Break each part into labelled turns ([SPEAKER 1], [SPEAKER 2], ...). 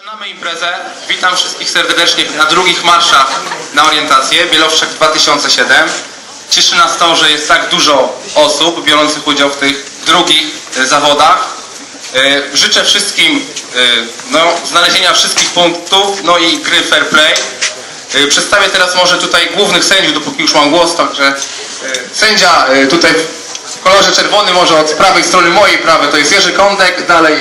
[SPEAKER 1] Zaczynamy imprezę. Witam wszystkich serdecznie na drugich marszach na orientację Bielowszek 2007. Cieszy nas to, że jest tak dużo osób biorących udział w tych drugich e, zawodach. E, Życzę wszystkim e, no, znalezienia wszystkich punktów, no i gry fair play. Przedstawię teraz może tutaj głównych sędziów, dopóki już mam głos, także sędzia tutaj w kolorze czerwonym, może od prawej strony mojej prawej, to jest Jerzy Kądek, dalej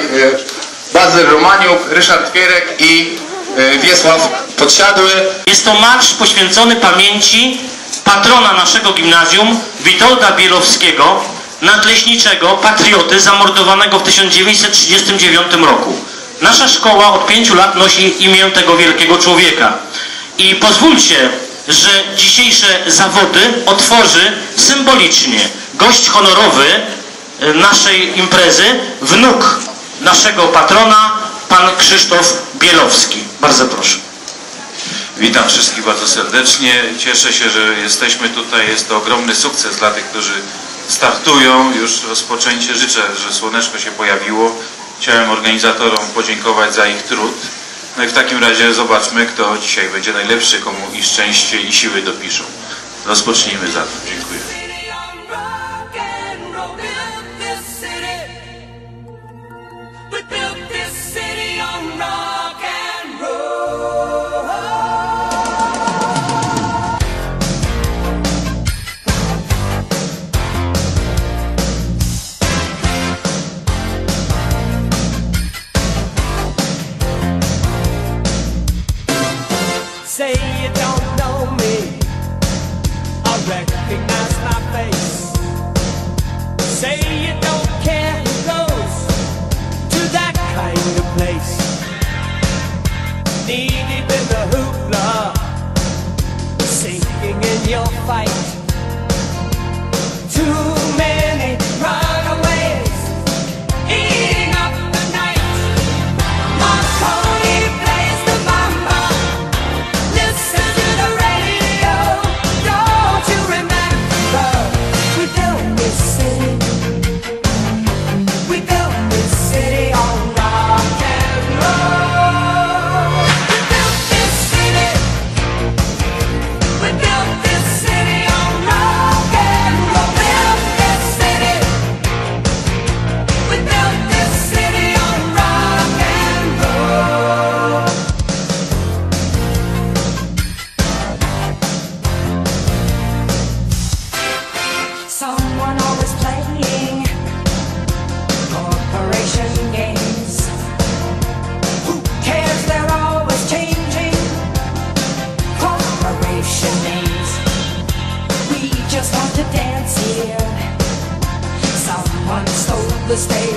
[SPEAKER 1] Bazyl Romaniuk, Ryszard Twierek i e, Wiesław Podsiadły.
[SPEAKER 2] Jest to marsz poświęcony pamięci patrona naszego gimnazjum, Witolda Bielowskiego, nadleśniczego, patrioty zamordowanego w 1939 roku. Nasza szkoła od pięciu lat nosi imię tego wielkiego człowieka. I pozwólcie, że dzisiejsze zawody otworzy symbolicznie gość honorowy e, naszej imprezy, wnuk naszego patrona, pan Krzysztof Bielowski. Bardzo proszę.
[SPEAKER 3] Witam wszystkich bardzo serdecznie. Cieszę się, że jesteśmy tutaj. Jest to ogromny sukces dla tych, którzy startują. Już rozpoczęcie. Życzę, że słoneczko się pojawiło. Chciałem organizatorom podziękować za ich trud. No i w takim razie zobaczmy, kto dzisiaj będzie najlepszy, komu i szczęście i siły dopiszą. Rozpocznijmy zatem. Dziękuję.
[SPEAKER 4] Say you don't know me. I recognize my face. Say you don't care who goes to that kind of place. Knee deep in the hoopla, sinking in your fight. Too the
[SPEAKER 5] stage.